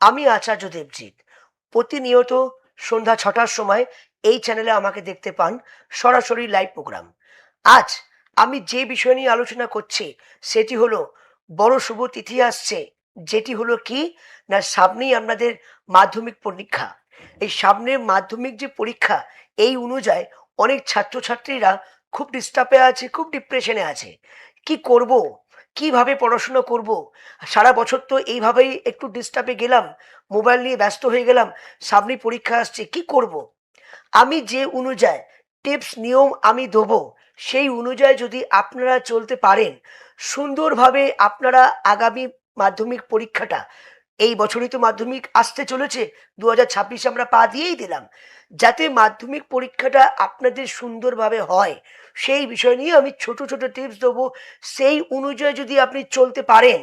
আমি আচার্য দেবজিৎ। প্রতিনিয়ত সন্ধ্যা ছটার সময় এই চ্যানেলে আমাকে দেখতে পান সরাসরি লাইভ প্রোগ্রাম আজ আমি যে বিষয় নিয়ে আলোচনা করছি, সেটি হলো, বড় শুভ তিথি আসছে, যেটি হলো কি? না, সামনেই আপনাদের মাধ্যমিক পরীক্ষা। এই সামনে মাধ্যমিক যে পরীক্ষা, এই অনুযায়ী অনেক ছাত্রছাত্রীরা খুব ডিস্টার্বে আছে, খুব ডিপ্রেশনে আছে। কি করব? কীভাবে পড়াশোনা করব? সারা বছর তো এইভাবেই একটু ডিস্টার্বে গেলাম মোবাইল নিয়ে ব্যস্ত হয়ে গেলাম, সামনে পরীক্ষা আসছে, কি করব? আমি যে অনুযায়ী টিপস নিয়ম আমি দেবো, সেই অনুযায়ী যদি আপনারা চলতে পারেন, সুন্দরভাবে আপনারা আগামী মাধ্যমিক পরীক্ষাটা এই বছরই তো মাধ্যমিক আসতে চলেছে। দু হাজার আমরা পা দিয়েই দিলাম। যাতে মাধ্যমিক পরীক্ষাটা আপনাদের সুন্দরভাবে হয়, সেই বিষয় নিয়ে আমি ছোট ছোট টিপস দেবো। সেই অনুযায়ী যদি আপনি চলতে পারেন,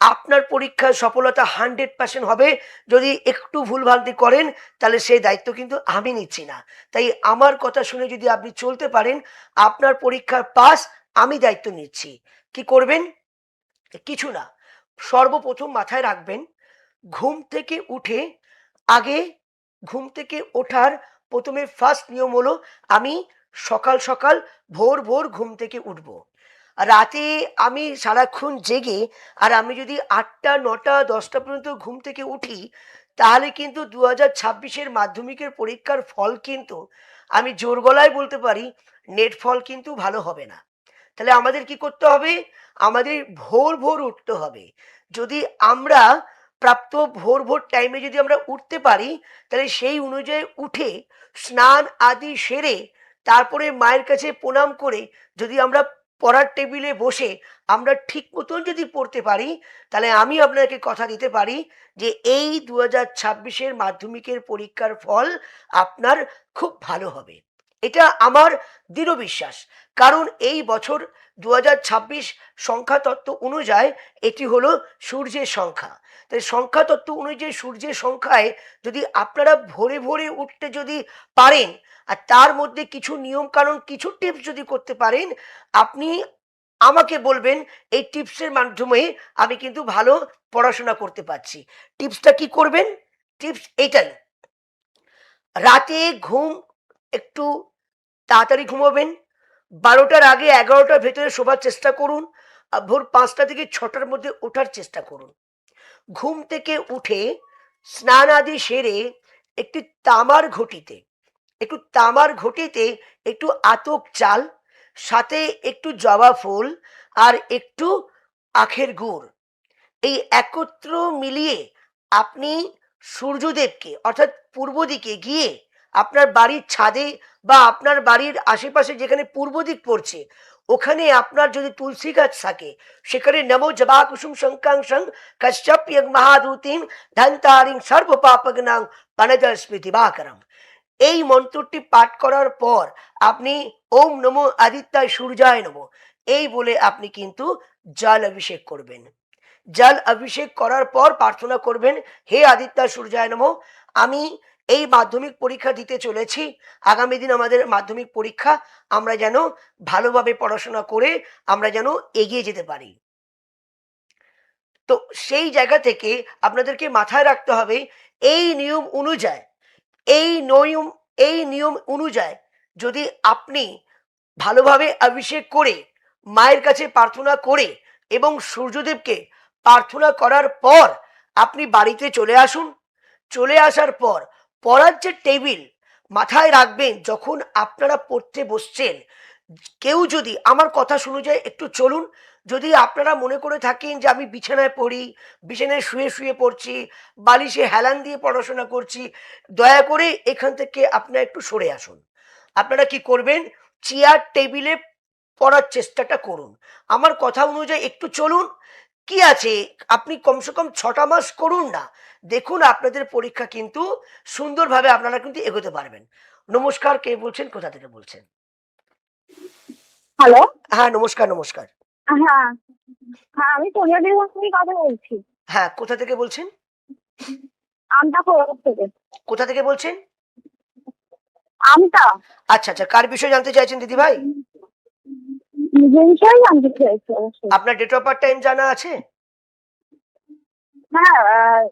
আপনার পরীক্ষার সফলতা হান্ড্রেড পার্সেন্ট হবে। যদি একটু ভুলভ্রান্তি করেন, তাহলে সেই দায়িত্ব কিন্তু আমি নিচ্ছি না। তাই আমার কথা শুনে যদি আপনি চলতে পারেন, আপনার পরীক্ষার পাস আমি দায়িত্ব নিচ্ছি। কি করবেন? কিছু না। সর্বপ্রথম মাথায় রাখবেন ঘুম থেকে উঠে, আগে ঘুম থেকে ওঠার প্রথমে ফার্স্ট নিয়ম হলো, আমি সকাল সকাল ভোর ভোর ঘুম থেকে উঠব। রাতে আমি সারাক্ষণ জেগে, আর আমি যদি আটটা, নটা, দশটা পর্যন্ত ঘুম থেকে উঠি, তাহলে কিন্তু দু হাজার ছাব্বিশের মাধ্যমিকের পরীক্ষার ফল কিন্তু, আমি জোর গলায় বলতে পারি, নেট ফল কিন্তু ভালো হবে না। তাহলে আমাদের কি করতে হবে? আমাদের ভোর ভোর উঠতে হবে। যদি আমরা প্রাপ্ত ভোর ভোর টাইমে যদি আমরা উঠতে পারি, তাহলে সেই অনুযায়ী উঠে স্নান আদি সেরে তারপরে মায়ের কাছে প্রণাম করে যদি আমরা পড়ার টেবিলে বসে আমরা ঠিক মতন যদি পড়তে পারি, তাহলে আমি আপনাকে কথা দিতে পারি যে এই দু হাজার ছাব্বিশের মাধ্যমিকের পরীক্ষার ফল আপনার খুব ভালো হবে। এটা আমার দৃঢ় বিশ্বাস। কারণ এই বছর দু হাজার ছাব্বিশ সংখ্যা তত্ত্ব অনুযায়ী এটি হলো সূর্যের সংখ্যা। তাই সংখ্যা তত্ত্ব অনুযায়ী সূর্যের সংখ্যায় যদি আপনারা ভোরে ভোরে উঠতে যদি পারেন আর তার মধ্যে কিছু নিয়ম কানুন কিছু টিপস যদি করতে পারেন, আপনি আমাকে বলবেন এই টিপসের মাধ্যমে আমি কিন্তু ভালো পড়াশোনা করতে পারছি। টিপসটা কি করবেন? টিপস এটাই। রাতে ঘুম একটু তাড়াতাড়ি ঘুমাবেন। বারোটার আগে এগারোটার ভেতরে শোবার চেষ্টা করুন, আর ভোর পাঁচটা থেকে ছটার মধ্যে ওঠার চেষ্টা করুন। ঘুম থেকে উঠে স্নান আদি সেরে একটি তামার ঘটিতে, একটু তামার ঘটিতে একটু আতক চাল, সাথে একটু জবা ফুল আর একটু আখের গুড়। এই একত্র মিলিয়ে আপনি সূর্যদেবকে, অর্থাৎ পূর্ব দিকে গিয়ে আপনার বাড়ির ছাদে বা আপনার বাড়ির আশেপাশে যেখানে পূর্ব দিক পড়ছে, ওখানে আপনার যদি তুলসী গাছ থাকে, সেখানে নমো জবা কুসুম শঙ্কাংশং কশ্যপ ইয়ং মহাদূতিম ধন্তারিং সর্ব পাপগ্নাং পানজল স্মৃতি বাকরম এই মন্ত্রটি পাঠ করার পর আপনি ওম নমো আদিত্যায় সূর্যায় নমো। এই বলে আপনি কিন্তু জল অভিষেক করবেন। জল অভিষেক করার পর প্রার্থনা করবেন, হে আদিত্য সূর্যায় নমো, আমি এই মাধ্যমিক পরীক্ষা দিতে চলেছি। আগামী দিন আমাদের মাধ্যমিক পরীক্ষা। আমরা যেন ভালোভাবে পড়াশোনা করে আমরা যেন এগিয়ে যেতে পারি। তো সেই জায়গা থেকে আপনাদেরকে মাথায় রাখতে হবে, এই নিয়ম অনুযায়ী, এই নিয়ম এই নিয়ম অনুযায়ী যদি আপনি ভালোভাবে অভিষেক করে, মায়ের কাছে প্রার্থনা করে এবং সূর্যদেবকে প্রার্থনা করার পর আপনি বাড়িতে চলে আসুন। চলে আসার পর পড়ার যে টেবিল মাথায় রাখবেন, যখন আপনারা পড়তে বসছেন, কেউ যদি, আমার কথা শুনে যায় একটু চলুন, যদি আপনারা মনে করে থাকেন যে আমি বিছানায় পড়ি, বিছানায় শুয়ে শুয়ে পড়ছি, বালিশে হেলান দিয়ে পড়াশোনা করছি, দয়া করে এখান থেকে আপনারা একটু সরে আসুন। আপনারা কি করবেন? চেয়ার, টেবিলে পড়ার চেষ্টাটা করুন। আমার কথা অনুযায়ী একটু চলুন কি আছে? আপনি কমসে কম ছটা মাস করুন না। দেখুন আপনাদের পরীক্ষা কিন্তু সুন্দরভাবে আপনারা কিন্তু এগোতে পারবেন। নমস্কার কে বলছেন? কোথা থেকে বলছেন? হ্যালো হ্যাঁ নমস্কার নমস্কার। হ্যাঁ হ্যাঁ আমি দিদির সঙ্গে কথা বলছি। হ্যাঁ কোথা থেকে বলছেন? আমটা থেকে। কোথা থেকে বলছেন? আমটা আচ্ছা আচ্ছা কার বিষয়ে জানতে চাইছেন দিদি ভাই আপনার ডেট অফ বার্থ টাইম জানা আছে? হ্যাঁ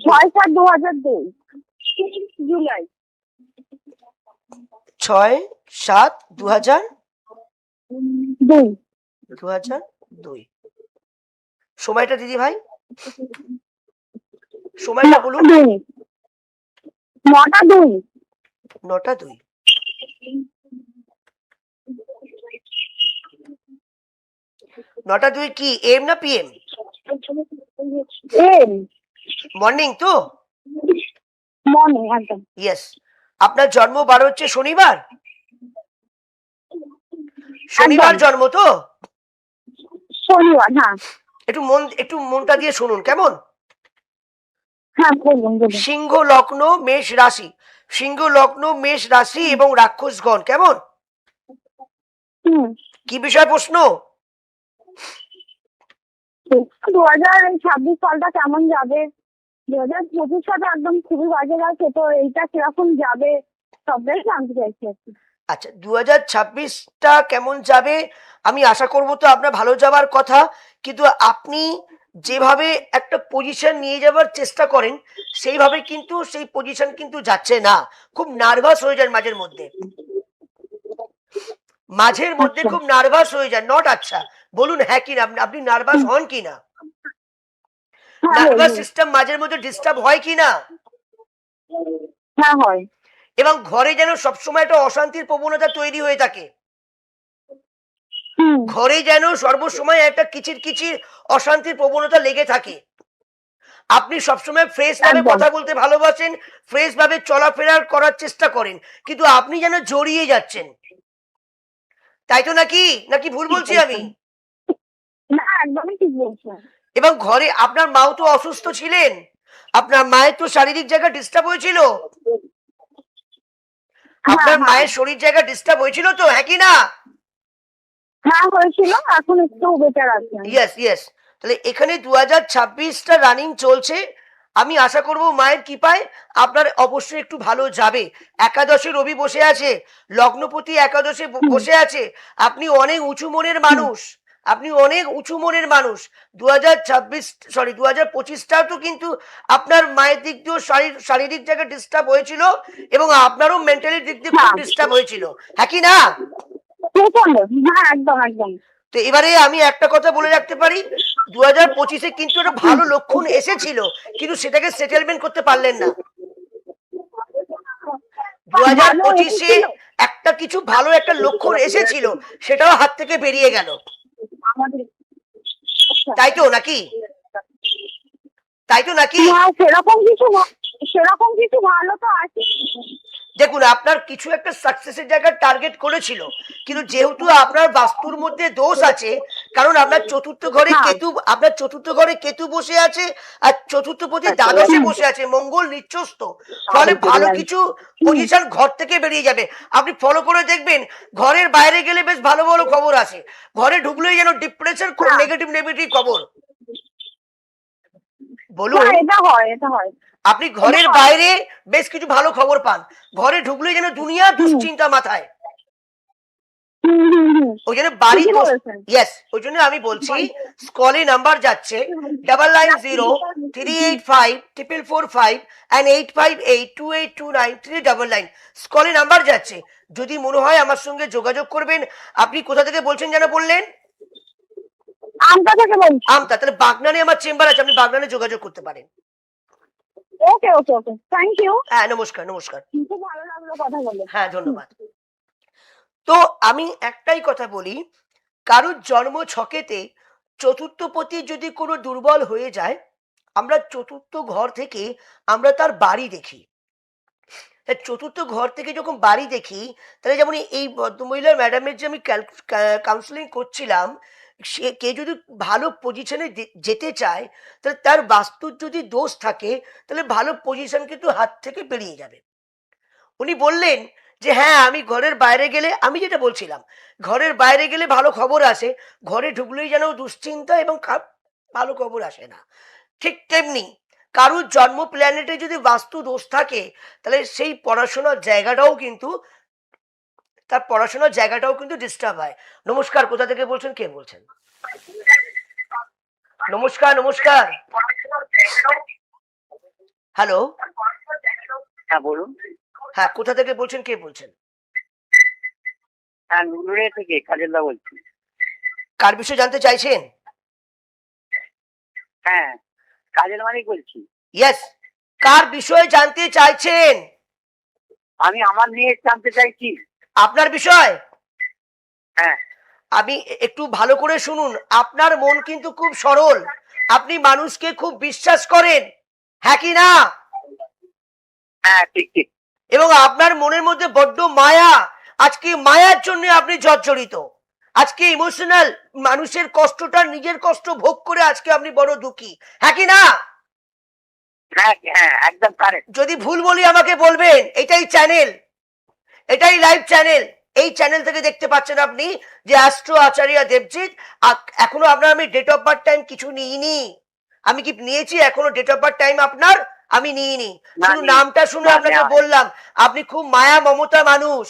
ছয় সাত দু হাজার দুই জুলাই। ছয় সাত দু হাজার দুই। দু হাজার দুই। সময়টা দিদি ভাই? সময়টা বলুন। নটা দুই। নটা দুই। নটা দুই কি এম না পিএম এম মর্নিং তো? মর্নিং একদম। ইয়েস আপনার জন্ম বার হচ্ছে শনিবার? শনিবার জন্ম তো? শনিবার হ্যাঁ। একটু মন একটু মনটা দিয়ে শুনুন কেমন? হ্যাঁ সিংহ লগ্ন মেষ রাশি। সিংহ লগ্ন মেষ রাশি এবং রাক্ষসগণ কেমন? কি বিষয় প্রশ্ন? দু হাজার ছাব্বিশ সালটা কেমন যাবে? দু হাজার পঁচিশ সালটা একদম খুবই বাজে গেছে তো এইটা কীরকম যাবে? সবটাই জানতে চাইছি আর কি। আচ্ছা দু হাজার ছাব্বিশটা কেমন যাবে? আমি আশা করব তো আপনার ভালো যাবার কথা কিন্তু আপনি যেভাবে একটা পজিশন নিয়ে যাওয়ার চেষ্টা করেন সেইভাবে কিন্তু সেই পজিশন কিন্তু যাচ্ছে না। খুব নার্ভাস হয়ে যান মাঝের মধ্যে। মাঝের মধ্যে আচ্ছা। খুব নার্ভাস হয়ে যান নট আচ্ছা। বলুন হ্যাঁ কি না আপনি- নার্ভাস হন কি না হ্যাঁ নার্ভাস সিস্টেম মাঝের মধ্যে ডিস্টার্ব হয় কি না হ্যাঁ হয়। এবং ঘরে যেন সবসময় একটা অশান্তির প্রবণতা তৈরি হয়ে থাকে। ঘরে যেন সর্বসময় একটা কিচির কিচির অশান্তির প্রবণতা লেগে থাকে। আপনি সবসময় ফ্রেশ ভাবে কথা বলতে ভালোবাসেন ফ্রেশ ভাবে চলাফেরা করার চেষ্টা করেন কিন্তু আপনি যেন জড়িয়ে যাচ্ছেন। তাই তো নাকি? নাকি ভুল বলছি আমি? না একদমই ঠিক বলছেন এবং ঘরে আপনার মাও তো অসুস্থ ছিলেন। আপনার মায়ের তো শারীরিক জায়গা ডিস্টার্ব হয়েছিল। হ্যাঁ, আপনার হ্যাঁ। মায়ের শরীর জায়গা ডিস্টার্ব হয়েছিল তো হ্যাঁ কি না? হ্যাঁ হয়েছিল এখন একটু বেটার আছে। ইয়েস ইয়েস তাহলে এখানে দু হাজার ছাব্বিশটা রানিং চলছে। আমি আশা করব মায়ের কৃপায় আপনার অবশ্যই একটু ভালো যাবে। একাদশে রবি বসে আছে লগ্নপতি একাদশে বসে আছে। আপনি অনেক উঁচু মনের মানুষ। আপনি অনেক উঁচু মনের মানুষ। দু হাজার ছাব্বিশ সরি দু হাজার পঁচিশটাও তো কিন্তু আপনার মায়ের দিক দিয়েও শারীর- শারীরিক জায়গায় ডিস্টার্ব হয়েছিল এবং আপনারও মেন্টালি দিক দিয়ে খুব। ডিস্টার্ব হয়েছিল। হ্যাঁ কি না? হ্যাঁ একদম একদম। তো এবারে আমি একটা কথা বলে রাখতে পারি দু হাজার পঁচিশে কিন্তু একটা ভালো লক্ষণ এসেছিল কিন্তু সেটাকে সেটেলমেন্ট করতে পারলেন না। দু হাজার পঁচিশে একটা কিছু ভালো একটা লক্ষণ এসেছিল সেটাও হাত থেকে বেরিয়ে গেল। তাই তো নাকি? তাই তো নাকি সেরকম কিছু সেরকম কিছু ভালো তো আছে দেখুন আপনার কিছু একটা সাকসেসের জায়গায় টার্গেট করেছিল কিন্তু যেহেতু আপনার বাস্তুর মধ্যে দোষ আছে কারণ আপনার চতুর্থ ঘরে হ্যাঁ। কেতু আপনার চতুর্থ ঘরে কেতু বসে আছে আর চতুর্থ পতি দ্বাদশে বসে আছে মঙ্গল নিচ্ছস্ত। ফলে ভালো কিছু পজিশন ঘর থেকে বেরিয়ে যাবে। আপনি ফলো করে দেখবেন ঘরের বাইরে গেলে বেশ ভালো ভালো খবর আছে ঘরে ঢুকলেই যেন ডিপ্রেশন হ্যাঁ। নেগেটিভ নেগেটিভ খবর। বলুন। হ্যাঁ এটা হয় এটা হয়। আপনি ঘরের বাইরে বেশ কিছু ভালো খবর পান। ঘরে ঢুকলে যেন দুনিয়া দুশ্চিন্তা মাথায়। ওই জন্য বাড়ি ইয়েস ওই জন্য আমি বলছি স্কলে নাম্বার যাচ্ছে double nine zero three eight five triple four five and eight five eight two eight two nine three double nine স্কলে number যাচ্ছে। যদি মনে হয় আমার সঙ্গে যোগাযোগ করবেন আপনি কোথা থেকে বলছেন যেন বললেন? আমটা থেকে বলছি। আমতা তাহলে বাগনানে আমার চেম্বার আছে আপনি বাগনানে যোগাযোগ করতে পারেন। ওকে ওকে ওকে থ্যাংক ইউ হ্যাঁ নমস্কার নমস্কার। খুব ভালো লাগল কথা বলে। হ্যাঁ ধন্যবাদ। তো আমি একটাই কথা বলি কারোর জন্ম ছকেতে চতুর্থপতি যদি কোনো দুর্বল হয়ে যায় আমরা চতুর্থ ঘর থেকে আমরা তার বাড়ি দেখি। চতুর্থ ঘর থেকে যখন বাড়ি দেখি তাহলে যেমন এই ভদ্রমহিলার ম্যাডামের যে আমি কাউন্সিলিং করছিলাম সে, কে যদি ভালো পজিশনে যেতে চায়, তাহলে তার বাস্তুর যদি দোষ থাকে, তাহলে ভালো পজিশন কিন্তু হাত থেকে বেরিয়ে যাবে। উনি বললেন যে হ্যাঁ আমি ঘরের বাইরে গেলে, আমি যেটা বলছিলাম, ঘরের বাইরে গেলে ভালো খবর আসে, ঘরে ঢুকলেই যেন দুশ্চিন্তা এবং ভালো খবর আসে না। ঠিক তেমনি কারুর জন্ম প্ল্যানেটে যদি বাস্তু দোষ থাকে, তাহলে সেই পড়াশোনার জায়গাটাও কিন্তু তার পড়াশোনার জায়গাটাও কিন্তু ডিস্টার্ব হয়। নমস্কার কোথা থেকে বলছেন? কে বলছেন? নমস্কার নমস্কার। হ্যালো হ্যাঁ বলুন। হ্যাঁ কোথা থেকে বলছেন? কে বলছেন? হ্যাঁ থেকে কাজেরদা বলছি। কার বিষয়ে জানতে চাইছেন? হ্যাঁ কাজের মালিক বলছি। ইয়েস কার বিষয়ে জানতে চাইছেন? আমি আমার নিয়ে জানতে চাইছি। আপনার বিষয়? হ্যাঁ। আমি একটু ভালো করে শুনুন। আপনার মন কিন্তু খুব সরল। আপনি মানুষকে খুব বিশ্বাস করেন। হ্যাঁ কি না? হ্যাঁ ঠিক ঠিক। এবং আপনার মনের মধ্যে বড্ড মায়া। আজকে মায়ার জন্য আপনি জর্জরিত। আজকে ইমোশনাল মানুষের কষ্টটা নিজের কষ্ট ভোগ করে আজকে আপনি বড় দুঃখী। হ্যাঁ কি না? হ্যাঁ হ্যাঁ যদি ভুল বলি আমাকে বলবেন। এটাই চ্যানেল এটাই লাইভ চ্যানেল এই চ্যানেল থেকে দেখতে পাচ্ছেন আপনি যে অ্যাস্ট্রো আচার্য দেবজিৎ এখনও আপনার আমি ডেট অফ বার্থ টাইম কিছু নিইনি। আমি কি নিয়েছি? এখনও ডেট অফ বার্থ টাইম আপনার আমি নিইনি। শুধু নামটা শুনে আপনাকে বললাম আপনি খুব মায়া মমতা মানুষ।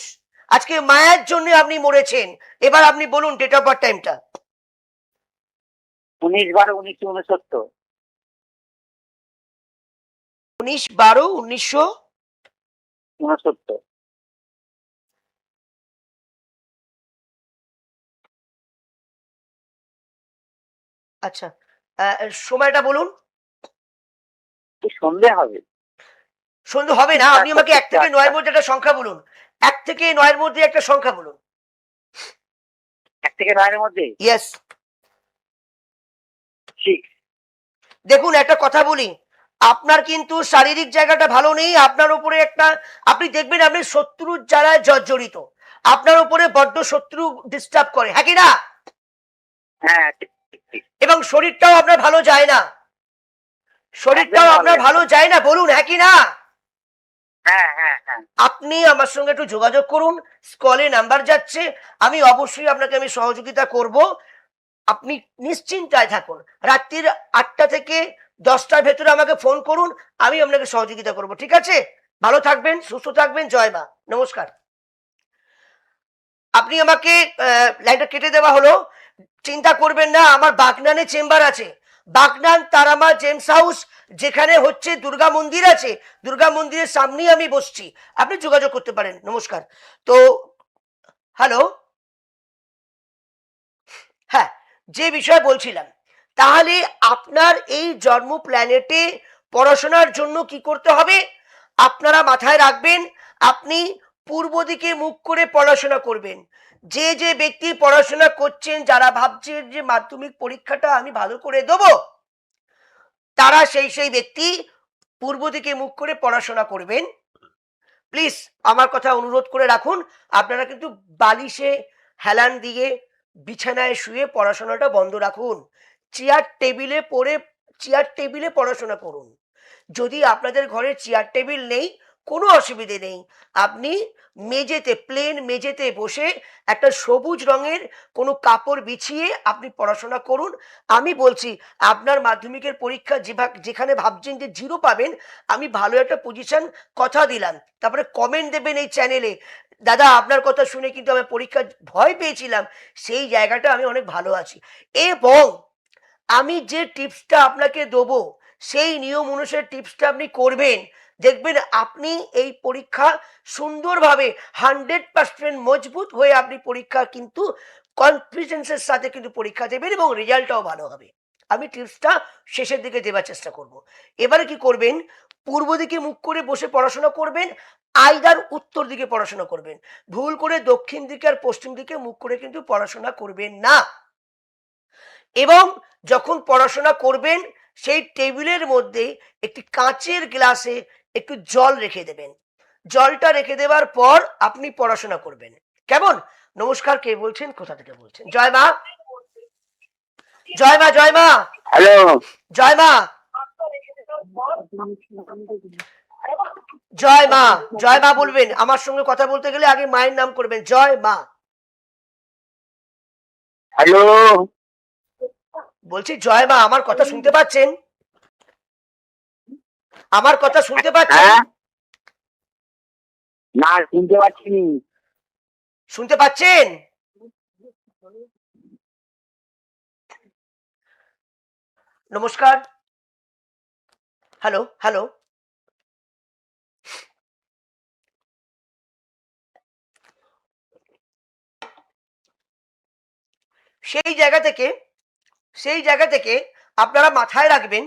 আজকে মায়ার জন্য আপনি মরেছেন। এবার আপনি বলুন ডেট অফ বার্থ টাইমটা উনিশ বারো উনিশশো উনসত্তর। উনিশ বারো উনিশশো উনসত্তর। আচ্ছা সময়টা বলুন। সন্ধে হবে। সন্ধে হবে না আপনি আমাকে এক থেকে নয়ের মধ্যে একটা সংখ্যা বলুন। এক থেকে নয়ের মধ্যে একটা সংখ্যা বলুন। এক থেকে নয়ের মধ্যে? ইয়েস দেখুন একটা কথা বলি। আপনার কিন্তু শারীরিক জায়গাটা ভালো নেই আপনার উপরে একটা আপনি দেখবেন আপনি শত্রুর যারা জর্জরিত। আপনার উপরে বড্ড শত্রু ডিস্টার্ব করে হ্যাঁ কি না? হ্যাঁ এবং শরীরটাও আপনার ভালো যায় না। শরীরটাও আপনার ভালো যায় না বলুন হ্যাঁ কি না? হ্যাঁ হ্যাঁ হ্যাঁ। আপনি আমার সঙ্গে একটু যোগাযোগ করুন স্কলে নাম্বার যাচ্ছে আমি অবশ্যই আপনাকে আমি সহযোগিতা করব। আপনি নিশ্চিন্তায় থাকুন রাত্রির আটটা থেকে দশটার ভেতরে আমাকে ফোন করুন আমি আপনাকে সহযোগিতা করব ঠিক আছে? ভালো থাকবেন সুস্থ থাকবেন জয় মা নমস্কার। আপনি আমাকে আহ, লাইনটা কেটে দেওয়া হলো চিন্তা করবেন না, আমার বাগনানে চেম্বার আছে। বাগনান তারামা জেমস হাউস, যেখানে হচ্ছে দুর্গা মন্দির আছে। দুর্গা মন্দিরের সামনেই আমি বসছি। আপনি যোগাযোগ করতে পারেন। নমস্কার। তো, হ্যালো? হ্যাঁ যে বিষয়ে বলছিলাম, তাহলে আপনার এই জন্ম প্ল্যানেটে পড়াশোনার জন্য কি করতে হবে? আপনারা মাথায় রাখবেন, আপনি পূর্ব দিকে মুখ করে পড়াশোনা করবেন। যে যে ব্যক্তি পড়াশোনা করছেন, যারা ভাবছেন যে মাধ্যমিক পরীক্ষাটা আমি ভালো করে দেবো, তারা সেই সেই ব্যক্তি পূর্ব দিকে মুখ করে পড়াশোনা করবেন। প্লিজ আমার কথা অনুরোধ করে রাখুন, আপনারা কিন্তু বালিশে হেলান দিয়ে বিছানায় শুয়ে পড়াশোনাটা বন্ধ রাখুন। চেয়ার টেবিলে পড়ে, চেয়ার টেবিলে পড়াশোনা করুন। যদি আপনাদের ঘরে চেয়ার টেবিল নেই কোনো অসুবিধে নেই। আপনি মেঝেতে প্লেন মেঝেতে বসে একটা সবুজ রঙের কোনো কাপড় বিছিয়ে আপনি পড়াশোনা করুন। আমি বলছি, আপনার মাধ্যমিকের পরীক্ষা যেখানে ভাবছেন যে জিরো পাবেন, আমি ভালো একটা পজিশন কথা দিলাম। তারপরে কমেন্ট দেবেন এই চ্যানেলে দাদা, আপনার কথা শুনে কিন্তু আমি পরীক্ষা ভয় পেয়েছিলাম। সেই জায়গাটা আমি অনেক ভালো আছি। এবং আমি যে টিপসটা আপনাকে দেবো, সেই নিয়ম অনুসারে টিপসটা আপনি করবেন। দেখবেন আপনি এই পরীক্ষা সুন্দরভাবে হান্ড্রেড পার্সেন্ট মজবুত হয়ে আপনি পরীক্ষা কিন্তু কনফিডেন্সের সাথে কিন্তু পরীক্ষা দেবেন এবং রেজাল্টটাও ভালো হবে। আমি টিপসটা শেষের দিকে দেওয়ার চেষ্টা করব। এবারে কি করবেন? পূর্ব দিকে মুখ করে বসে পড়াশোনা করবেন আইদার উত্তর দিকে পড়াশোনা করবেন। ভুল করে দক্ষিণ দিকে আর পশ্চিম দিকে মুখ করে কিন্তু পড়াশোনা করবেন না। এবং যখন পড়াশোনা করবেন, সেই টেবিলের মধ্যে একটি কাঁচের গ্লাসে একটু জল রেখে দেবেন। জলটা রেখে দেওয়ার পর আপনি পড়াশোনা করবেন। কেমন? নমস্কার কে বলছেন? কোথা থেকে বলছেন? জয় মা। জয় মা জয় মা। হ্যালো। জয় মা। জয় মা জয় মা বলবেন। আমার সঙ্গে কথা বলতে গেলে আগে মায়ের নাম করবেন। জয় মা। হ্যালো। বলছি জয় মা আমার কথা শুনতে পাচ্ছেন? আমার কথা শুনতে পাচ্ছেন? হ্যাঁ। না শুনতে পাচ্ছি শুনতে পাচ্ছেন? নমস্কার। Hello hello. সেই জায়গা থেকে সেই জায়গা থেকে আপনারা মাথায় রাখবেন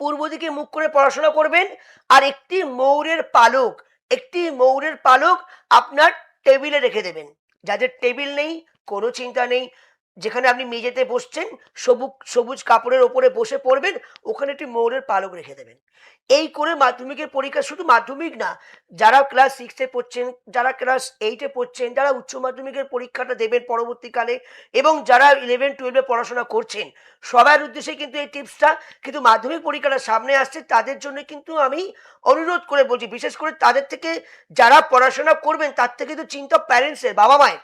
পূর্ব দিকে মুখ করে পড়াশোনা করবেন আর একটি মৌরের পালক, একটি মৌরের পালক আপনার টেবিলে রেখে দেবেন। যাদের টেবিল নেই, কোনো চিন্তা নেই যেখানে আপনি মেঝেতে বসছেন, সবুজ সবুজ কাপড়ের ওপরে বসে পড়বেন, ওখানে একটি ময়ূরের পালক রেখে দেবেন। এই করে মাধ্যমিকের পরীক্ষা শুধু মাধ্যমিক না, যারা ক্লাস সিক্সে পড়ছেন, যারা ক্লাস এইটে পড়ছেন, যারা উচ্চ মাধ্যমিকের পরীক্ষাটা দেবেন পরবর্তীকালে, এবং যারা ইলেভেন টুয়েলভে পড়াশোনা করছেন, সবার উদ্দেশ্যে কিন্তু এই টিপসটা কিন্তু মাধ্যমিক পরীক্ষাটা সামনে আসছে, তাদের জন্য কিন্তু আমি অনুরোধ করে বলছি, বিশেষ করে তাদের থেকে যারা পড়াশোনা করবেন, তার থেকে তো চিন্তা প্যারেন্টসের বাবা মায়ের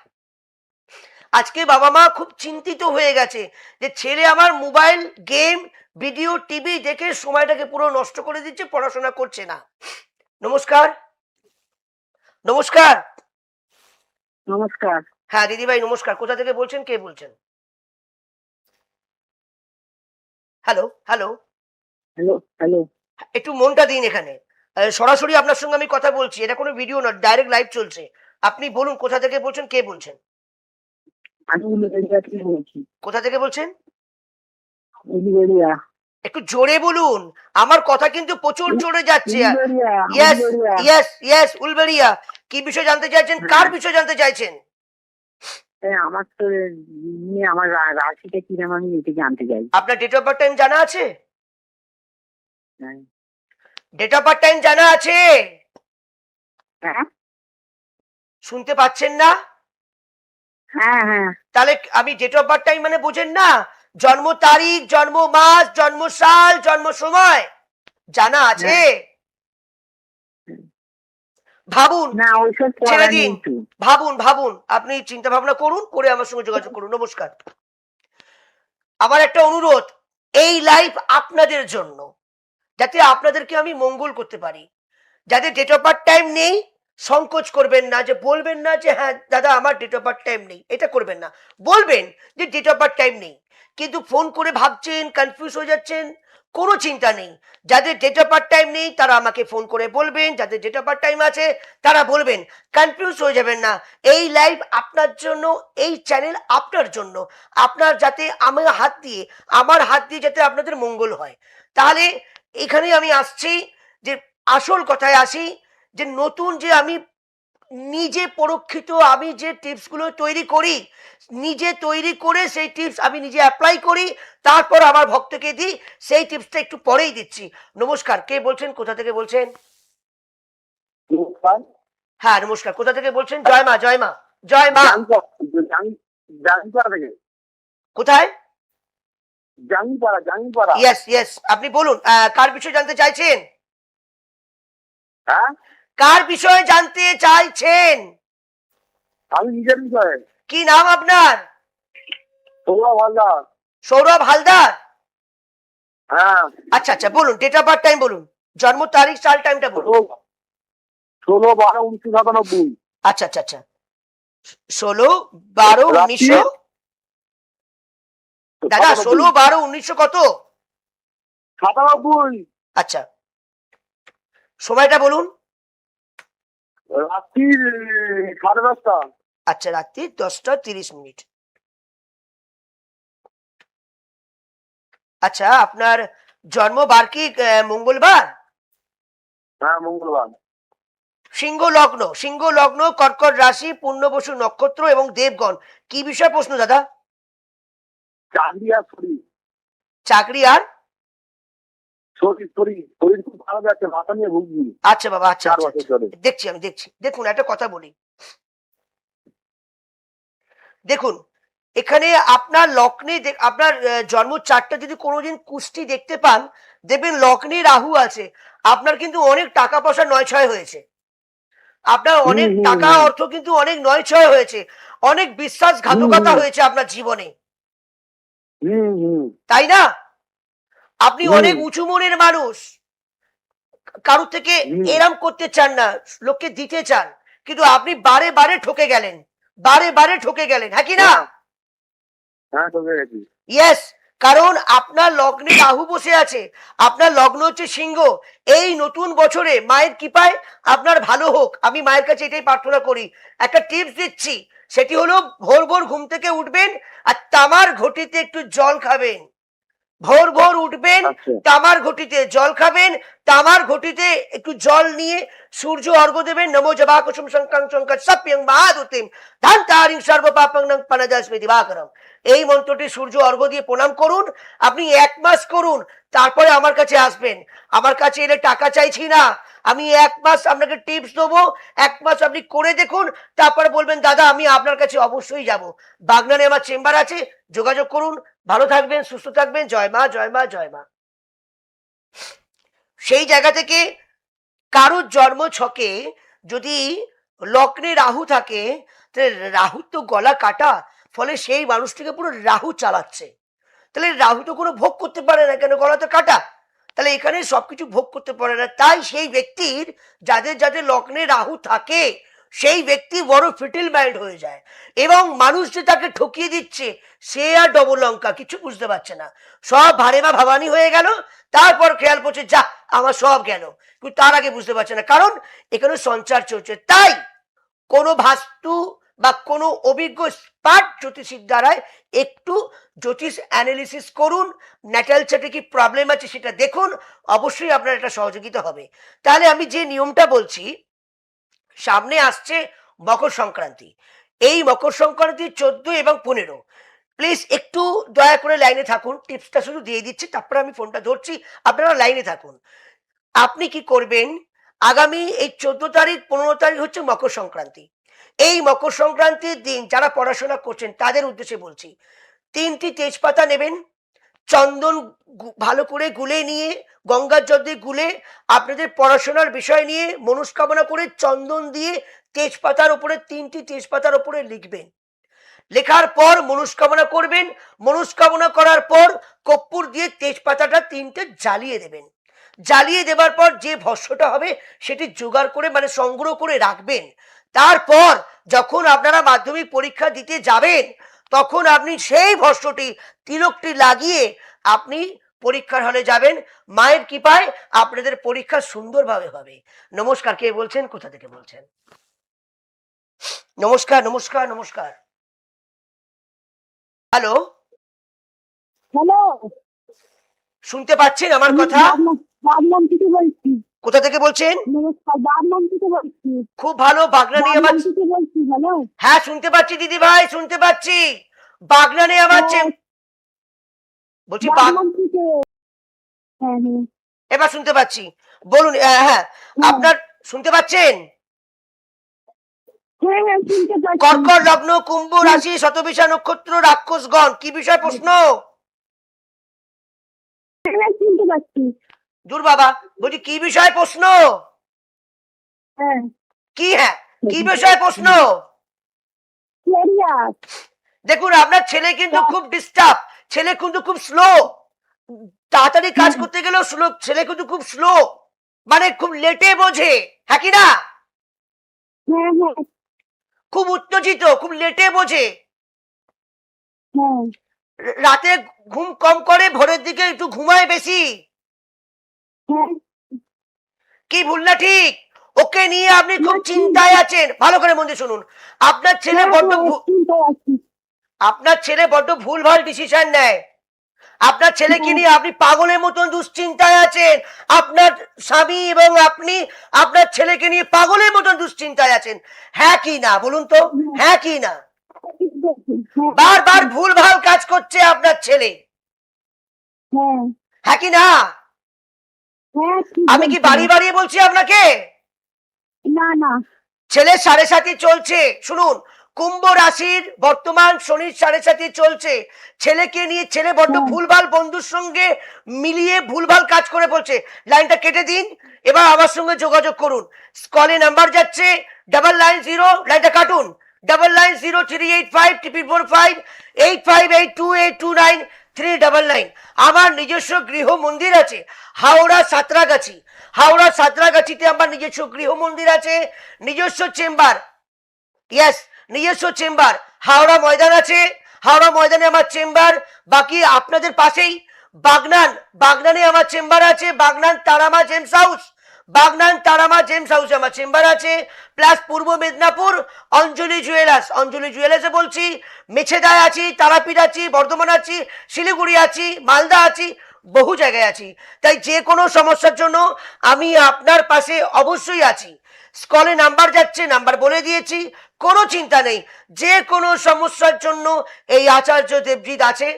আজকে বাবা মা খুব চিন্তিত হয়ে গেছে যে ছেলে আমার মোবাইল গেম ভিডিও টিভি দেখে সময়টাকে পুরো নষ্ট করে দিচ্ছে পড়াশোনা করছে না। নমস্কার। নমস্কার। নমস্কার। হ্যাঁ দিদিভাই নমস্কার। কোথা থেকে বলছেন কে বলছেন? Hello hello. Hello hello. একটু মনটা দিন এখানে। সরাসরি আপনার সঙ্গে আমি কথা বলছি। এটা কোনো ভিডিও না ডাইরেক্ট লাইভ চলছে। আপনি বলুন কোথা থেকে বলছেন কে বলছেন? আমি উলুবেড়িয়া থেকে বলছি। কোথা থেকে বলছেন? উলুবেড়িয়া একটু জোরে বলুন। আমার কথা কিন্তু প্রচুর জোরে যাচ্ছে। ইয়েস ইয়েস ইয়েস উলবেরিয়া কি বিষয় জানতে চাইছেন? কার বিষয় জানতে চাইছেন? আমার তো নিয়ে আমার রা- রাশিটা কিরম আমি এটা জানতে চাই আপনার ডেট অফ বার্থ টাইম জানা আছে? হ্যাঁ। ডেট অফ বার্থ টাইম জানা আছে? হ্যাঁ। শুনতে পাচ্ছেন না? হ্যাঁ হ্যাঁ তাহলে আমি ডেট অফ বার্থ টাইম মানে বোঝেন না? জন্ম তারিখ জন্ম মাস জন্ম সাল জন্ম সময়। জানা আছে? ভাবুন। ছেড়ে দিন। ভাবুন ভাবুন। আপনি চিন্তা ভাবনা করুন করে আমার সঙ্গে যোগাযোগ করুন। নমস্কার। আমার একটা অনুরোধ এই লাইফ আপনাদের জন্য। যাতে আপনাদেরকে আমি মঙ্গল করতে পারি। যাদের ডেট অফ বার্থ টাইম নেই সংকোচ করবেন না, যে বলবেন না যে হ্যাঁ দাদা, আমার ডেট অফ বার্থ টাইম নেই। এটা করবেন না। বলবেন যে ডেট অফ বার্থ টাইম নেই। কিন্তু ফোন করে ভাবছেন কনফিউজ হয়ে যাচ্ছেন, কোনো চিন্তা নেই। যাদের ডেট অফ বার্থ টাইম নেই, তারা আমাকে ফোন করে বলবেন, যাদের ডেট অফ বার্থ টাইম আছে, তারা বলবেন কনফিউজ হয়ে যাবেন না। এই লাইভ আপনার জন্য, এই চ্যানেল আপনার জন্য। আপনার যাতে আমার হাত দিয়ে, আমার হাত দিয়ে যাতে আপনাদের মঙ্গল হয়। তাহলে এখানে আমি আসছি যে, আসল কথায় আসি যে নতুন যে আমি নিজে পরীক্ষিত আমি যে টিপসগুলো তৈরি করি নিজে তৈরি করে সেই টিপস আমি নিজে অ্যাপ্লাই করি তারপর আমার ভক্তকে দিই সেই টিপসটা একটু পরেই দিচ্ছি। নমস্কার কে বলছেন? কোথা থেকে বলছেন? হ্যাঁ নমস্কার কোথা থেকে বলছেন? জয় মা জয় মা জয় মা। কোথায়? আপনি বলুন আহ, কার বিষয়ে জানতে চাইছেন? হ্যাঁ? কার বিষয়ে জানতে চাইছেন? আমি নিজের বিষয়ে। কি নাম আপনার? সৌরভ হালদার। সৌরভ হালদার? হ্যাঁ। আচ্ছা আচ্ছা বলুন ডেট অফ বার্থ টাইম বলুন। জন্ম তারিখ সাল টাইমটা বলুন। ষোলো বারো উনিশশো সাতানব্বই। আচ্ছা আচ্ছা আচ্ছা। ষোলো বারো উনিশশো? দাদা ষোলো বারো উনিশশো কত? সাতানব্বই। আচ্ছা। সময়টা বলুন। রাত্রির সাড়ে দশটা। আচ্ছা রাত্রি দশটা তিরিশ মিনিট। আচ্ছা আপনার জন্মবার কি মঙ্গলবার? হ্যাঁ মঙ্গলবার। সিংহ লগ্ন সিংহ লগ্ন কর্কট রাশি পূর্ণবসু নক্ষত্র এবং দেবগণ। কি বিষয় প্রশ্ন দাদা? চাকরি আর চাকরি আর শরীর শরীর শরীর খুব খারাপ যাচ্ছে মাথা নিয়ে ভুগছি আচ্ছা বাবা আচ্ছা আচ্ছা, দেখছি আমি দেখছি। দেখুন একটা কথা বলি। দেখুন এখানে আপনার লগ্নে আপনার জন্ম চারটা যদি কোনোদিন কুষ্টি দেখতে পান দেখবেন লগ্নে রাহু আছে। আপনার কিন্তু অনেক টাকা পয়সা নয় ছয় হয়েছে। আপনার অনেক টাকা অর্থ কিন্তু অনেক নয় ছয় হয়েছে। অনেক বিশ্বাসঘাতকতা হয়েছে আপনার জীবনে। তাই না? আপনি অনেক উঁচু মনের মানুষ। কারোর থেকে। এরাম করতে চান না লোককে দিতে চান কিন্তু আপনি বারে বারে ঠকে গেলেন বারে বারে ঠকে গেলেন হ্যাঁ কি না? হ্যাঁ। তোকে গেছি। ইয়েস কারণ আপনার লগ্নে রাহু বসে আছে আপনার লগ্ন হচ্ছে সিংহ এই নতুন বছরে মায়ের কৃপায় আপনার ভালো হোক আমি মায়ের কাছে এটাই প্রার্থনা করি। একটা টিপস দিচ্ছি সেটি হলো ভোর ভোর ঘুম থেকে উঠবেন আর তামার ঘটিতে একটু জল খাবেন। ভোর ভোর উঠবেন আচ্ছা তামার ঘটিতে জল খাবেন তামার ঘটিতে একটু জল নিয়ে সূর্য অর্ঘ্য দেবেন। নমো জবা কুসুম শঙ্কাং শঙ্কর সপ্যং মহাদুতিম ধান তারিং সর্ব পাপং নং পানাদাস্মি দিবাকরম এই মন্ত্রটি সূর্য অর্ঘ্য দিয়ে প্রণাম করুন। আপনি এক মাস করুন, তারপরে আমার কাছে আসবেন। আমার কাছে এলে টাকা চাইছি না। আমি এক মাস আপনাকে টিপস দেবো, এক মাস আপনি করে দেখুন, তারপরে বলবেন, দাদা, আমি আপনার কাছে অবশ্যই যাব। বাগনানে আমার চেম্বার আছে, যোগাযোগ করুন। ভালো থাকবেন, সুস্থ থাকবেন। জয় মা জয় মা জয় মা। সেই জায়গা থেকে কারোর জন্ম ছকে যদি লগ্নে রাহু থাকে, তাহলে রাহুর তো গলা কাটা, ফলে সেই মানুষটিকে পুরো রাহু চালাচ্ছে। তাহলে রাহু তো কোনো ভোগ করতে পারে না কেন? গলা তো কাটা। তাহলে এখানে সবকিছু ভোগ করতে পারে না। তাই সেই ব্যক্তির, যাদের যাদের লগ্নে রাহু থাকে সেই ব্যক্তি বড় ফিটিল মাইন্ড হয়ে যায়। এবং মানুষ যে তাকে ঠকিয়ে দিচ্ছে, সে আর ডবল লঙ্কা, কিছু বুঝতে পারছে না। সব ভারে বা ভাবানি হয়ে গেল, তারপর খেয়াল করছে, যা, আমার সব গেল কিন্তু তার আগে বুঝতে পারছে না, কারণ এখানে সঞ্চার চলছে। তাই কোনো ভাস্তু বা কোনো অভিজ্ঞ স্পার্ট জ্যোতিষীর দ্বারায় একটু জ্যোতিষ অ্যানালিসিস করুন ন্যাটাল চার্টে কি প্রবলেম আছে সেটা দেখুন, অবশ্যই আপনার একটা সহযোগিতা হবে। তাহলে আমি যে নিয়মটা বলছি সামনে আসছে মকর সংক্রান্তি। এই মকর সংক্রান্তি চোদ্দ এবং পনেরো। প্লিজ একটু দয়া করে লাইনে থাকুন টিপসটা শুধু দিয়ে দিচ্ছি, তারপরে আমি ফোনটা ধরছি, আপনারা লাইনে থাকুন। আপনি কি করবেন? আগামী এই চোদ্দ তারিখ, পনেরো তারিখ হচ্ছে মকর সংক্রান্তি। এই মকর সংক্রান্তির দিন যারা পড়াশোনা করছেন, তাদের উদ্দেশ্যে বলছি, তিনটি তেজপাতা নেবেন চন্দন ভালো করে গুলে নিয়ে, গঙ্গার জল দিয়ে গুলে আপনাদের পড়াশোনার বিষয় নিয়ে মনস্কামনা করে চন্দন দিয়ে তেজপাতার উপরে তিনটি তেজপাতার উপরে লিখবেন। লেখার পর মনস্কামনা করবেন। মনস্কামনা করার পর কর্পূর দিয়ে তেজপাতাটা তিনটে জ্বালিয়ে দেবেন। জ্বালিয়ে দেবার পর যে ভস্যটা হবে সেটি জোগাড় করে মানে সংগ্রহ করে রাখবেন। তারপর যখন আপনারা মাধ্যমিক পরীক্ষা দিতে যাবেন তখন আপনি সেই ভস্যটি তিলকটি লাগিয়ে আপনি পরীক্ষার হলে যাবেন। মায়ের কৃপায় আপনাদের পরীক্ষা সুন্দরভাবে হবে। নমস্কার কে বলছেন? কোথা থেকে বলছেন? নমস্কার নমস্কার নমস্কার। হ্যালো? হ্যালো? শুনতে পাচ্ছেন আমার কথা? বলছি? কোথা থেকে বলছেন? বলছি। খুব ভালো বাগনা নিয়ে আমার হ্যাঁ শুনতে পাচ্ছি দিদি ভাই শুনতে পাচ্ছি। বাগনা নিয়ে আমার হ্যাঁ। বলছি হ্যাঁ হ্যাঁ। এবার শুনতে পাচ্ছি। বলুন হ্যাঁ আপনার শুনতে পাচ্ছেন? কর্কট লগ্ন কুম্ভ রাশি শতবিশা নক্ষত্র রাক্ষসগণ কি বিষয় প্রশ্ন হ্যাঁ হ্যাঁ, শুনতে পাচ্ছি দূর বাবা বলছি কি বিষয় প্রশ্ন? হ্যাঁ। কি হ্যাঁ? কি বিষয় প্রশ্ন? দেখুন আপনার ছেলে কিন্তু খুব ডিস্টার্ব ছেলে কিন্তু খুব স্লো তাড়াতাড়ি কাজ করতে গেলেও স্লো ছেলে কিন্তু খুব স্লো মানে খুব লেটে বোঝে হ্যাঁ কি না? হ্যাঁ হ্যাঁ। খুব উত্তেজিত খুব লেটে বোঝে। রাতে ঘুম কম করে ভোরের দিকে একটু ঘুমায় বেশি। কি ভুল না ঠিক? ওকে নিয়ে আপনি খুব চিন্তায় আছেন। ভালো করে মন দিয়ে শুনুন। আপনার ছেলে বড্ড আপনার ছেলে বড্ড ভুলভাল ডিসিশন নেয়। আপনার ছেলেকে। নিয়ে আপনি পাগলের মতন দুশ্চিন্তায় আছেন? আপনার স্বামী এবং আপনি আপনার ছেলেকে নিয়ে পাগলের মতন দুশ্চিন্তায় আছেন। হ্যাঁ কি না? বলুন তো। হ্যাঁ কি না? ঠিক বলছি। হ্যাঁ, বারবার কাজ করছে আপনার ছেলে। হ্যাঁ। হ্যাঁ কি না? আমি কি। বাড়ি বাড়িয়ে বলছি আপনাকে? না না। ছেলে সাড়ে সাথে চলছে শুনুন কুম্ভ রাশির বর্তমান শনির সাড়ে সাথে চলছে। ছেলেকে নিয়ে ছেলে বড্ড হ্যাঁ। ভুলভাল বন্ধুর সঙ্গে মিলিয়ে ভুলভাল কাজ করে বলছে। লাইনটা কেটে দিন এবার আমার সঙ্গে যোগাযোগ করুন। কলে নাম্বার যাচ্ছে ডাবল নাইন জিরো লাইনটা কাটুন। Double nine zero three eight five triple four five eight five eight two eight two nine three double nine আমার নিজস্ব গৃহ মন্দির আছে, হাওড়া সাঁতরাগাছি। হাওড়া সাঁতরাগাছিতে আমার নিজস্ব গৃহ মন্দির আছে, নিজস্ব চেম্বার। ইয়েস নিজস্ব চেম্বার। হাওড়া ময়দান আছে, হাওড়া ময়দানে আমার চেম্বার, বাকি আপনাদের পাশেই। বাগনান, বাগনানে আমার চেম্বার আছে, Bagnan, Tarama Gems House. Bagnan, Tarama, Gems হাউসে, আমার চেম্বার আছে। প্লাস পূর্ব মেদিনীপুর, অঞ্জলি জুয়েলার্স। অঞ্জলি জুয়েলার্সে বলছি, মেছেদায় আছি, তারাপীঠ আছি, বর্ধমান আছি, শিলিগুড়ি আছি, মালদা আছি, বহু জায়গায় আছি। তাই যে কোনো সমস্যার জন্য আমি আপনার পাশে অবশ্যই আছি। স্কলে নাম্বার যাচ্ছে, নাম্বার বলে দিয়েছি, কোনো চিন্তা নেই। যে কোনো সমস্যার জন্য এই আচার্য দেবজিৎ আছে।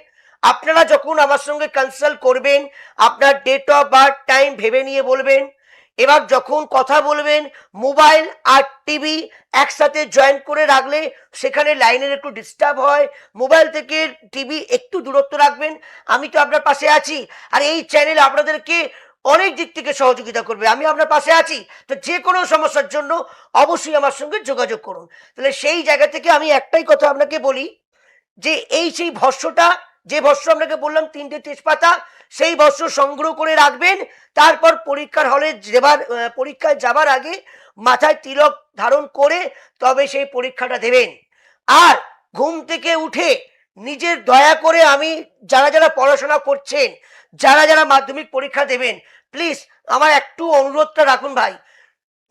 আপনারা যখন আমার সঙ্গে কনসাল্ট করবেন, আপনার ডেট অফ বার্থ টাইম ভেবে নিয়ে বলবেন এবার যখন কথা বলবেন, মোবাইল আর টিভি একসাথে জয়েন করে রাখলে সেখানে লাইনের একটু ডিস্টার্ব হয়। মোবাইল থেকে টিভি একটু দূরত্ব রাখবেন। আমি তো আপনার পাশে আছি আর এই চ্যানেল আপনাদেরকে অনেক দিক থেকে সহযোগিতা করবে। আমি আপনার পাশে আছি। তো যে কোনো সমস্যার জন্য অবশ্যই আমার সঙ্গে যোগাযোগ করুন। তাহলে সেই জায়গা থেকে আমি একটাই কথা আপনাকে বলি যে, এই সেই ভস্যটা যে ভস্য আপনাকে বললাম, তিনটে তেজপাতা, সেই ভস্য সংগ্রহ করে রাখবেন। তারপর পরীক্ষার হলে যাবার পরীক্ষায় যাবার আগে মাথায় তিলক ধারণ করে তবে সেই পরীক্ষাটা দেবেন। আর ঘুম থেকে উঠে নিজের দয়া করে আমি যারা যারা পড়াশোনা করছেন, যারা যারা মাধ্যমিক পরীক্ষা দেবেন, প্লিজ আমার একটু অনুরোধটা রাখুন ভাই।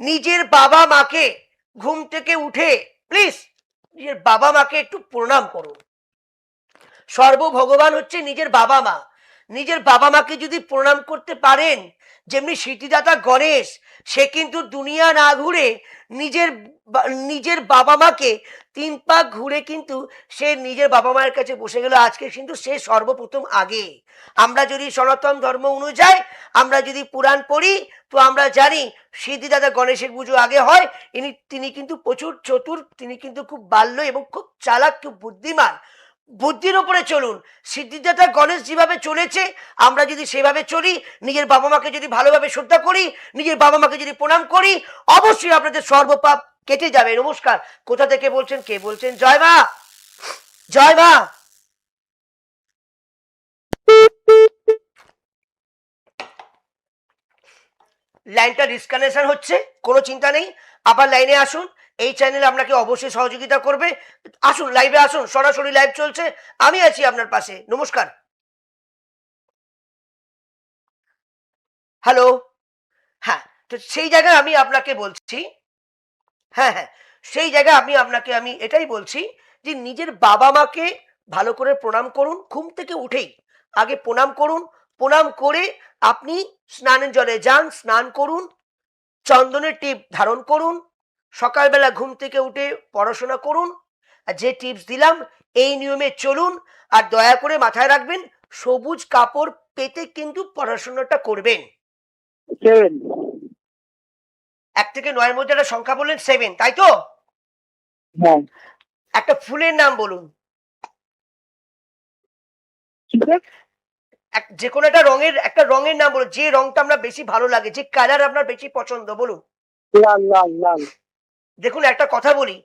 নিজের বাবা মাকে ঘুম থেকে উঠে, প্লিজ নিজের বাবা মাকে একটু প্রণাম করুন। সর্বভগবান হচ্ছে নিজের বাবা মা। নিজের বাবা মাকে যদি প্রণাম করতে পারেন, যেমনি স্মৃতিদাতা গণেশ, সে কিন্তু দুনিয়া না ঘুরে নিজের নিজের বাবা মাকে তিন পাক ঘুরে কিন্তু সে নিজের বাবা মায়ের কাছে বসে গেল। আজকে কিন্তু সে সর্বপ্রথম আগে। আমরা যদি সনাতন ধর্ম অনুযায়ী আমরা যদি পুরাণ পড়ি, তো আমরা জানি সিদ্ধিদাতা গণেশের পুজো আগে হয়। ইনি, তিনি কিন্তু প্রচুর চতুর, তিনি কিন্তু খুব বাল্য এবং খুব চালাক, খুব বুদ্ধিমান। বুদ্ধির উপরে চলুন। সিদ্ধিদাতা গণেশ যেভাবে চলেছে, আমরা যদি সেভাবে চলি, নিজের বাবা মাকে যদি ভালোভাবে শ্রদ্ধা করি, নিজের বাবা মাকে যদি প্রণাম করি, অবশ্যই আপনাদের সর্বপাপ কেটে যাবে। নমস্কার। কোথা থেকে বলছেন কে বলছেন? জয় মা! জয় মা! লাইনটা ডিসকানেকশন হচ্ছে, কোনো চিন্তা নেই। আবার লাইনে আসুন। এই চ্যানেল আপনাকে অবশ্যই সহযোগিতা করবে। আসুন লাইভে আসুন, সরাসরি লাইভ চলছে। আমি আছি আপনার পাশে। নমস্কার। হ্যালো হ্যাঁ তো সেই জায়গায় আমি আপনাকে বলছি হ্যাঁ হ্যাঁ সেই জায়গায় আমি আপনাকে, আমি এটাই বলছি যে নিজের বাবা মাকে ভালো করে প্রণাম করুন, ঘুম থেকে উঠেই আগে প্রণাম করুন, প্রণাম করে আপনি স্নানের জলে যান, স্নান করুন, চন্দনের টিপ ধারণ করুন সকালবেলা ঘুম থেকে উঠে পড়াশোনা করুন আর যে টিপস দিলাম এই নিয়মে চলুন আর দয়া করে মাথায় রাখবেন সবুজ কাপড় পেতে কিন্তু পড়াশোনাটা করবেন। এক থেকে নয়ের মধ্যে একটা সংখ্যা বললেন সেভেন তাই তো? হ্যাঁ। একটা ফুলের নাম বলুন। ঠিক আছে এক যে কোনো একটা রঙের একটা রঙের নাম বলুন যে রংটা আমরা বেশি ভালো লাগে যে কালার আপনার বেশি পছন্দ বলুন। লাল লাল লাল। দেখুন একটা কথা বলি।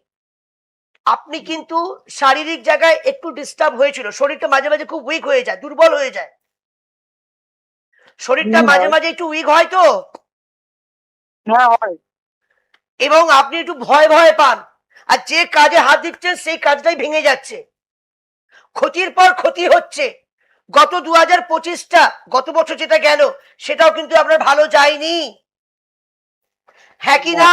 আপনি কিন্তু শারীরিক জায়গায় একটু ডিস্টার্ব হয়েছিল। শরীরটা মাঝে মাঝে খুব উইক হয়ে যায় দুর্বল হয়ে যায়। শরীরটা মাঝে মাঝে একটু উইক হয় তো? হ্যাঁ এবং আপনি একটু ভয় ভয় পান। আর যে কাজে হাত দিচ্ছেন সেই কাজটাই ভেঙে যাচ্ছে। ক্ষতির পর ক্ষতি হচ্ছে। গত দু হাজার পঁচিশটা গত বছর যেটা গেল সেটাও কিন্তু আপনার ভালো যায়নি হ্যাঁ কি না?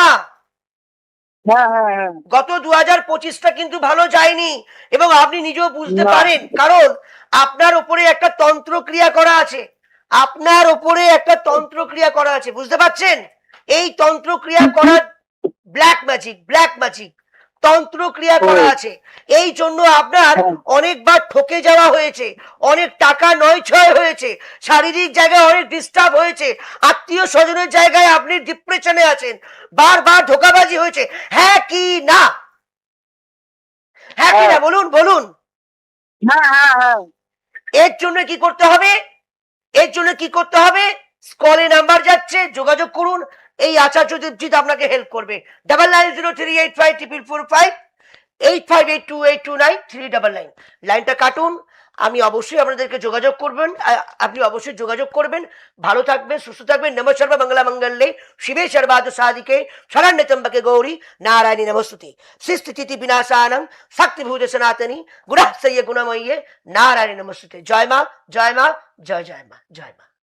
গত দু হাজার পঁচিশটা কিন্তু ভালো যায়নি এবং আপনি নিজেও বুঝতে পারেন কারণ আপনার উপরে একটা তন্ত্র ক্রিয়া করা আছে। আপনার উপরে একটা তন্ত্র ক্রিয়া করা আছে বুঝতে পারছেন? এই তন্ত্র ক্রিয়া করার ব্ল্যাক ম্যাজিক ব্ল্যাক ম্যাজিক তন্ত্র ক্রিয়া করা আছে। এই জন্য আপনার হ্যাঁ। অনেকবার ঠকে যাওয়া হয়েছে অনেক টাকা নয় ছয় হয়েছে শারীরিক জায়গায় অনেক ডিস্টার্ব হয়েছে আত্মীয় স্বজনের জায়গায় আপনি ডিপ্রেশনে আছেন বারবার ধোকাবাজি হয়েছে হ্যাঁ কি না? হ্যাঁ কি না? হ্যাঁ। বলুন বলুন। হ্যাঁ হ্যাঁ হ্যাঁ। এর জন্য কি করতে হবে? এর জন্য কি করতে হবে? স্কলে নাম্বার যাচ্ছে যোগাযোগ করুন এই আচার্য দেবজিৎ আপনাকে হেল্প করবে। Double nine zero three eight five triple four five eight five eight two eight two nine three double nine লাইনটা কাটুন, আমি অবশ্যই আপনাদেরকে যোগাযোগ করবেন আপনি অবশ্যই যোগাযোগ করবেন। ভালো থাকবেন, সুস্থ থাকবেন, নম সর্ব মঙ্গলা মঙ্গলে শিবে সর্বাদ সাধিকে, শরণ্য ত্রম্বকে গৌরী, নারায়ণী নমস্তুতি। সৃষ্টি বিনাশানং, শক্তিভূত সনাতনী, গুণাশ্রয় গুণময়ী নারায়ণী নমস্তুতে। জয় মা জয় মা, জয় জয় মা জয় মা।